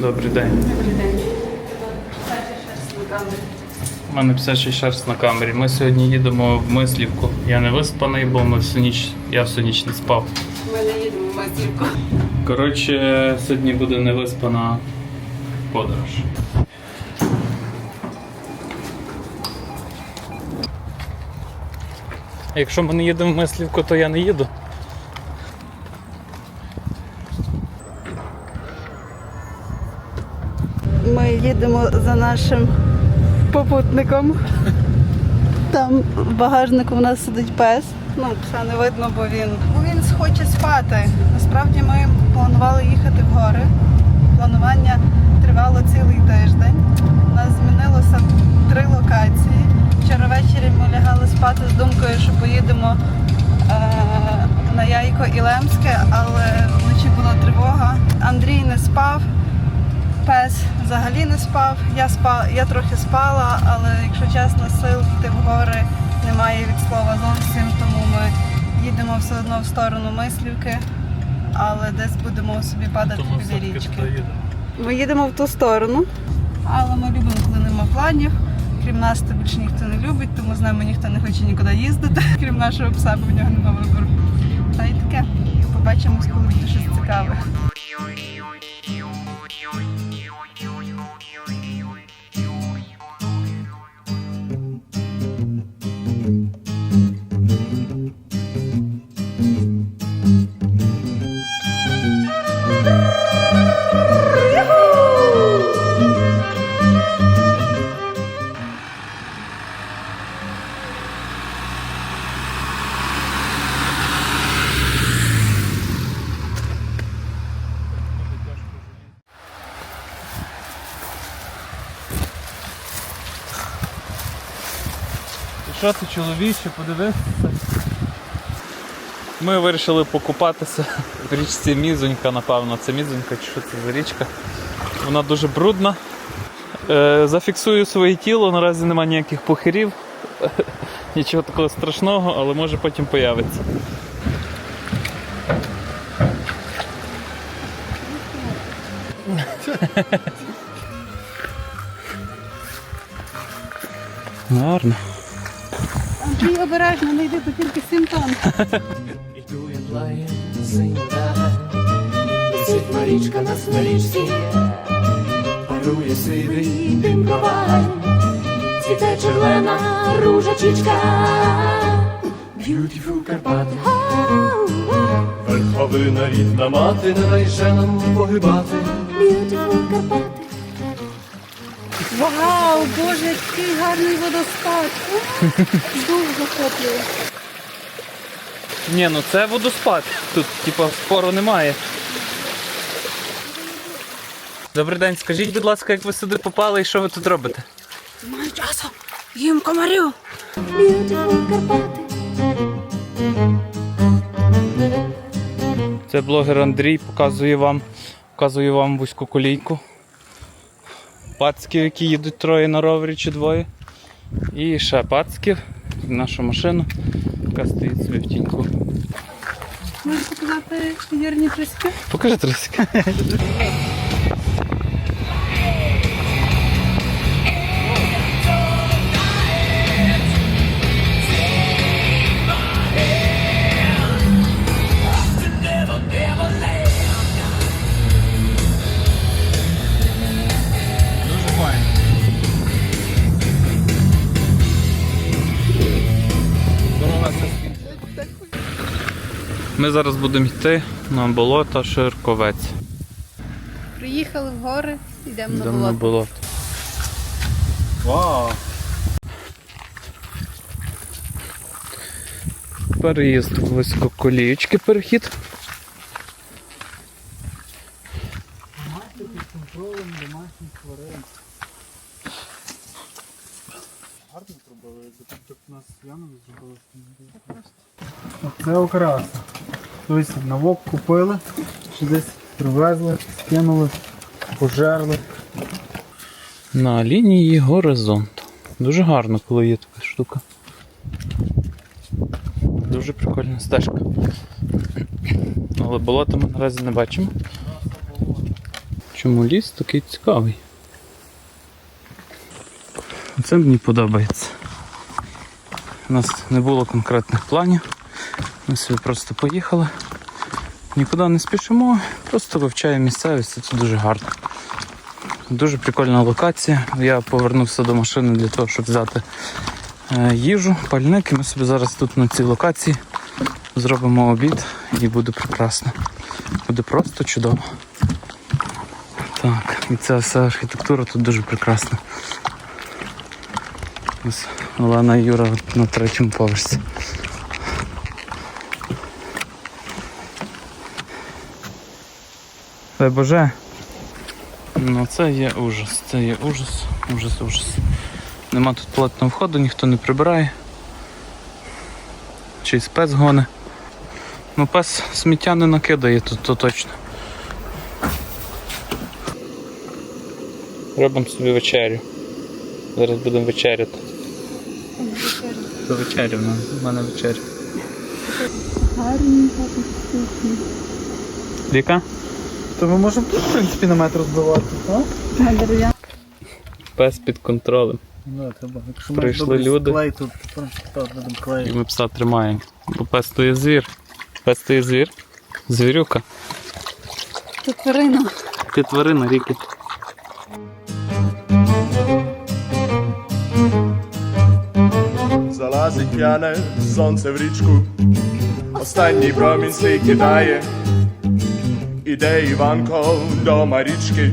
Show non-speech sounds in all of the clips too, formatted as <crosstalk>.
Добрий день. Добрий день. У мене псячий шерсть на камері. Ми сьогодні їдемо в Мислівку. Я не виспаний, бо ми всю ніч, я всю ніч не спав. Ми не їдемо в Мазівку. Коротше, сьогодні буде невиспана подорож. Якщо ми не їдемо в Мислівку, то я не їду. Ми їдемо за нашим попутником. Там в багажнику у нас сидить пес. Ну, пса не видно, бо він. Бо він хоче спати. Насправді ми планували їхати в гори. Планування тривало цілий тиждень. У нас змінилося три локації. Вчора ввечері ми лягали спати з думкою, що поїдемо е, на Яйко і Лемське, але вночі була тривога. Андрій не спав. Пес взагалі не спав. Я спа, я трохи спала, але якщо чесно, сил йти в гори немає від слова зовсім, тому ми їдемо все одно в сторону мислівки, але десь будемо собі падати біля річки. Ми їдемо в ту сторону, але ми любимо, коли нема планів. Крім нас, то більше ніхто не любить, тому з нами ніхто не хоче нікуди їздити, <laughs> крім нашого пса, бо в нього немає вибору. Та й таке. Побачимось, коли буде щось цікаве. Що ти, чоловіче, подивися? Ми вирішили покупатися в річці Мізонька, напевно. Це Мізонька чи що це за річка. Вона дуже брудна. Е, зафіксую своє тіло, наразі немає ніяких похирів. <laughs> Нічого такого страшного, але може потім появиться. Гарно. Андрій обережно, не йди, то тільки симптом. Іду я плає синя Висить Марічка на снарічці, парує сивий дим проваль, цвіте червона ружачичка, Beautiful Карпати. Верховина рідна мати, не нам погибати. Beautiful Карпати. Вау, боже, який гарний водоспад. Дуже <laughs> захоплює. Ні, ну це водоспад. Тут, типа, спору немає. Добрий день, скажіть, будь ласка, як ви сюди попали і що ви тут робите? Маю часу. Їм комарів. Це блогер Андрій показує вам, показує вам вузьку колійку. Пацків, які їдуть троє на ровері чи двоє. І ще пацків, нашу машину, яка стоїть собі в тіньку. Можеш показати вірні тріски? Покажи трусик. <laughs> Ми зараз будемо йти на болото Ширковець. Приїхали в гори, йдемо на Йдемо на болото. болото. Вау! Переїзд висококолієчки перехід. Це окраса. Тобто на вок купили, що десь привезли, скинули, пожерли. На лінії горизонту. Дуже гарно, коли є така штука. Дуже прикольна стежка. Але болота ми наразі не бачимо. Чому ліс такий цікавий? Це мені подобається. У нас не було конкретних планів. Ми собі просто поїхали. Нікуди не спішимо, просто вивчаємо місцевість, це дуже гарно. Дуже прикольна локація. Я повернувся до машини для того, щоб взяти е, їжу, пальник. І ми собі зараз тут на цій локації зробимо обід і буде прекрасно. Буде просто чудово. Так, і ця вся архітектура тут дуже прекрасна. Ось Олена і Юра на третьому поверсі. Дай Боже. Ну це є ужас, це є ужас, ужас, ужас. Нема тут платного входу, ніхто не прибирає. Чийсь пес гоне. Ну пес сміття не накидає тут, то точно. Робимо собі вечерю. Зараз будемо вечеряти. До вечері в мене- в мене вечеря. Гарні Віка? То ми можемо тут, в принципі, на метр збивати, так? Пес під контролем. Ну, треба. Якщо Прийшли добрий люди. Клей, то так, будемо І клеїти. ми пса тримаємо. Бо пес то є звір. Пес то є звір. Звірюка. Тут тварина. Ти тварина ріки. Залазить п'яне сонце в річку, останній промінь свій кидає, іде Іванко до Марічки,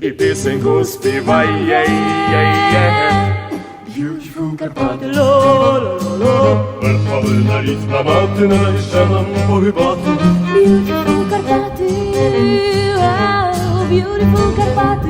і пісеньку співає. Є-є-є. Beautiful Карпати, ло-ло-ло-ло. Верховина рідна мати, не нам погибати. Beautiful Карпати, wow, beautiful Карпати.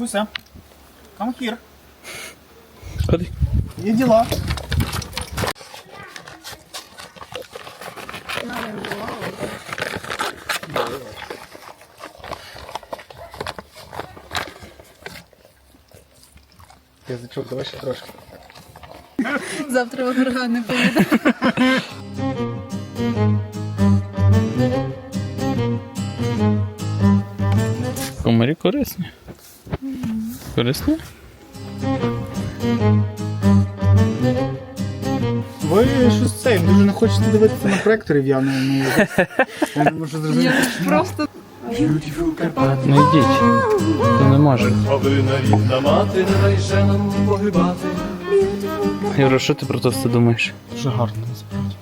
Вікуся, come here. Ходи. Є діла. Язичок, давай ще трошки. Завтра виборга не поїде. Комарі корисні. Корисні? Ви щось це, дуже не хочете дивитися на проекторів, я не, ну, я не можу зрозуміти. Просто Ну йдіть. Ти не рідна мати, нам погибати. Юра, що ти про це все думаєш? Дуже гарно, насправді.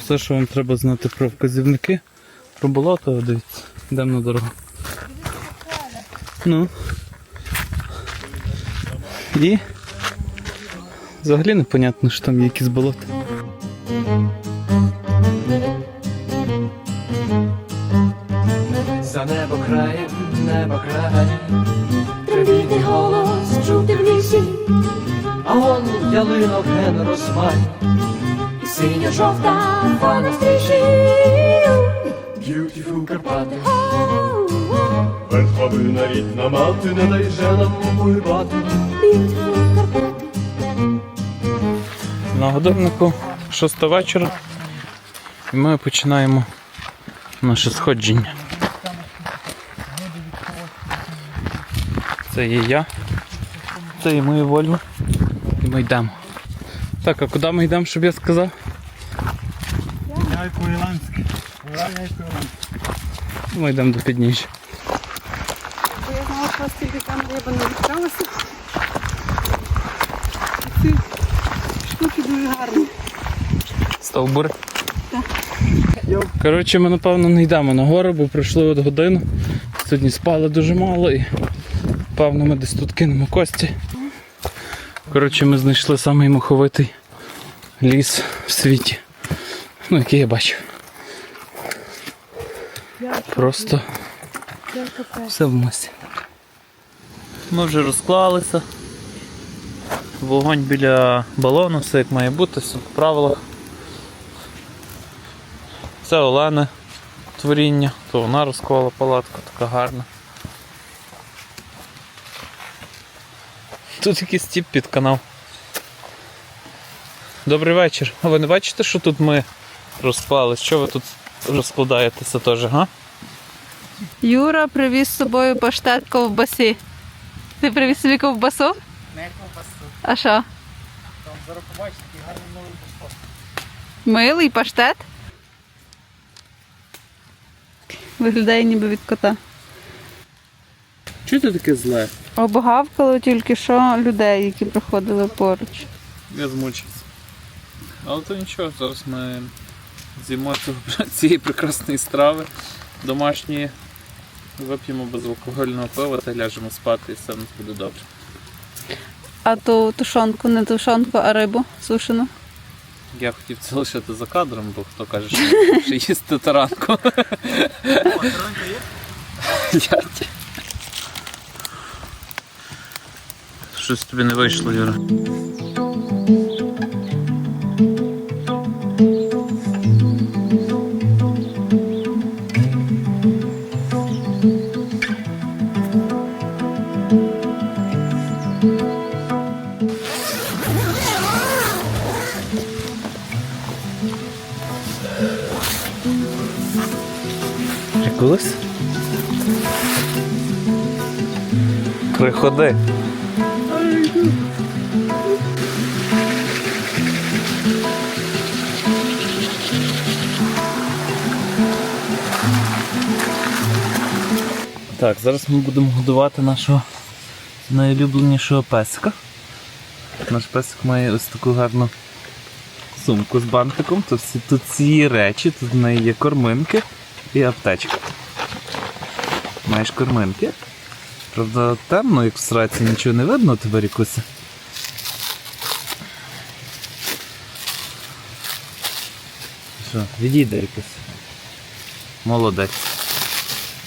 Все, що вам треба знати про вказівники, про болото, дивіться, йдемо на дорогу. Ну. І взагалі непонятно, що там є якісь болота. За небо краєм, небо край, Привітний голос чути в лісі, а он ялинок ген розмай. і синьо-жовта фона стрічі. Beautiful Карпати, Верховина рідна мати, не дайше нам погибати. На годиннику 6 вечора. І ми починаємо наше сходження. Це є я. Це є моє Вольво. І ми йдемо. Так, а куди ми йдемо, щоб я сказав? Яйко Іланське. Яйко Іланське. Ми йдемо до підніжжя. Вас тільки камери, я б не. Ці штуки дуже гарні. Стовбури. Коротше, ми напевно не йдемо на гору, бо пройшли от годину. Сьогодні спали дуже мало і певно ми десь тут кинемо кості. Коротше, ми знайшли самий муховитий ліс в світі. Ну, який я бачив. Просто все в мосі. Ми вже розклалися. Вогонь біля балону, все як має бути, все по правилах. Це Олена творіння, то вона розклала палатку, така гарна. Тут якийсь тіп під канал. Добрий вечір. А ви не бачите, що тут ми розклали? Що ви тут розкладаєтеся теж, га? Юра привіз з собою паштет ковбасі. Ти привіз собі ковбасу? Не ковбасу. А що? Там зараз побачите, який гарний новий паспорт. Милий паштет? Виглядає ніби від кота. Чого ти таке зле? Обгавкало тільки що людей, які проходили поруч. Я змучився. Але то нічого, зараз ми з'їмо <laughs> цієї прекрасної страви домашньої, вип'ємо безалкогольного пива та ляжемо спати і все нас буде добре. А ту тушонку, не тушонку, а рибу сушену. Я хотів це лишити за кадром, бо хто каже, що, що їсти таранку. Таранка <laughs> Ярті. Щось тобі не вийшло, Юра. Приходи. Так, зараз ми будемо годувати нашого найулюбленішого песика. Наш песик має ось таку гарну сумку з бантиком. Тут всі тут ці речі, тут в неї є корминки і аптечка. Маєш корминки. Правда, темно, як в сраці, нічого не видно тебе, Рікуся. Що, відійде Рікуся. Молодець.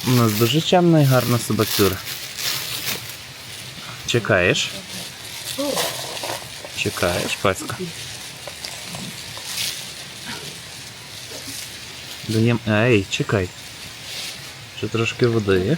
У нас дуже чемна і гарна собацюра. Чекаєш? Чекаєш, паська. Даєм. Ей, чекай. Ще трошки води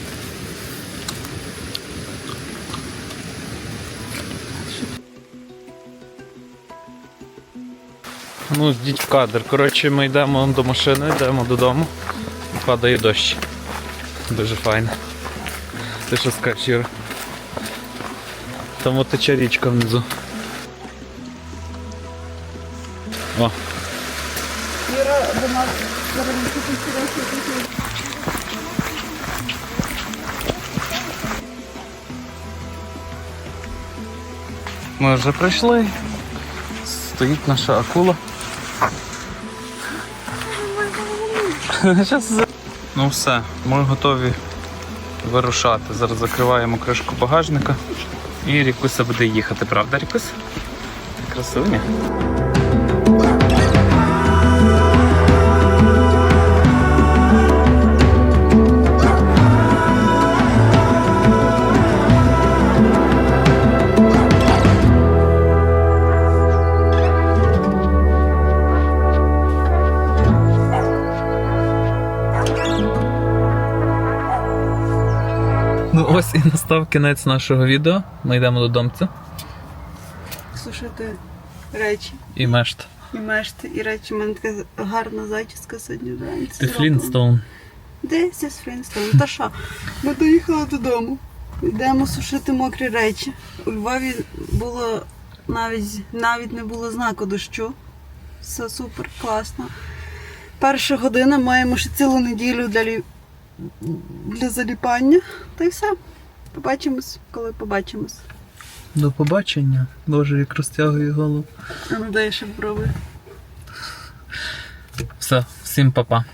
Ну, йдіть в кадр. Коротше, ми йдемо до машини, йдемо додому. Падає дощ. Дуже файно. Ти що скажеш, Юра? Там от тече річка внизу. О, Юра до нас ми вже прийшли. Стоїть наша акула. <laughs> Ну все, ми готові вирушати. Зараз закриваємо кришку багажника і Рікуса буде їхати, правда, Рікус? Красуня. Ось і настав кінець нашого відео. Ми йдемо додомця сушити речі. і мешт. І мешти, і речі. У мене така гарна зачіска сьогодні вранці. Ти. Флінстоун. Де це з Фрінстон? Та що? Ми доїхали додому. Йдемо сушити мокрі речі. У Львові було навіть навіть не було знаку дощу. Все супер, класно. Перша година маємо ще цілу неділю для, для заліпання. Та й все. Побачимось, коли побачимось. До побачення. Боже, як розтягує голову. А ну дай ще брови. Все, всім па-па.